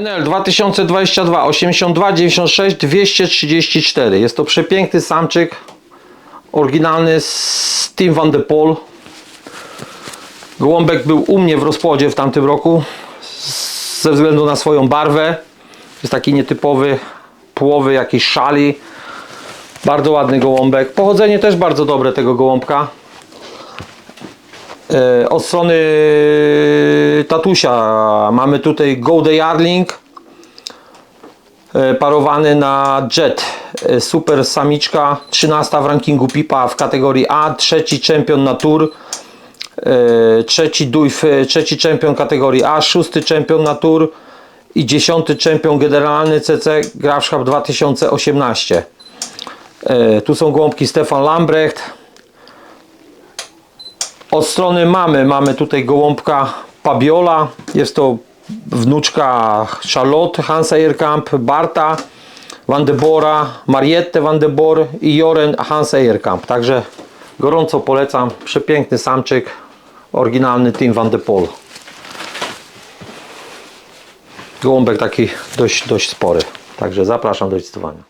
NL 2022 82 96 234. Jest to przepiękny samczyk. Oryginalny z Team Van de Pol. Gołąbek był u mnie w rozpłodzie w tamtym roku ze względu na swoją barwę. Jest taki nietypowy, połowy jakiś szali. Bardzo ładny gołąbek. Pochodzenie też bardzo dobre tego gołąbka. E, Od strony tatusia mamy tutaj Golden Yardling e, parowany na Jet. E, Super samiczka, 13 w rankingu PIPA w kategorii A, trzeci czempion na Tour, e, trzeci Dujf, trzeci czempion kategorii A, szósty czempion na Tour i dziesiąty czempion generalny CC Grafschap 2018. E, Tu są gołąbki Stefan Lambrecht, od strony mamy, mamy tutaj gołąbka Pabiola. Jest to wnuczka Charlotte Hansa Eierkamp, Barta Van de Bora, Mariette Van de Boer i Joren Hansa Eierkamp. Także gorąco polecam. Przepiękny samczyk, oryginalny Team Van de Pol. Gołąbek taki dość, dość spory. Także zapraszam do listowania.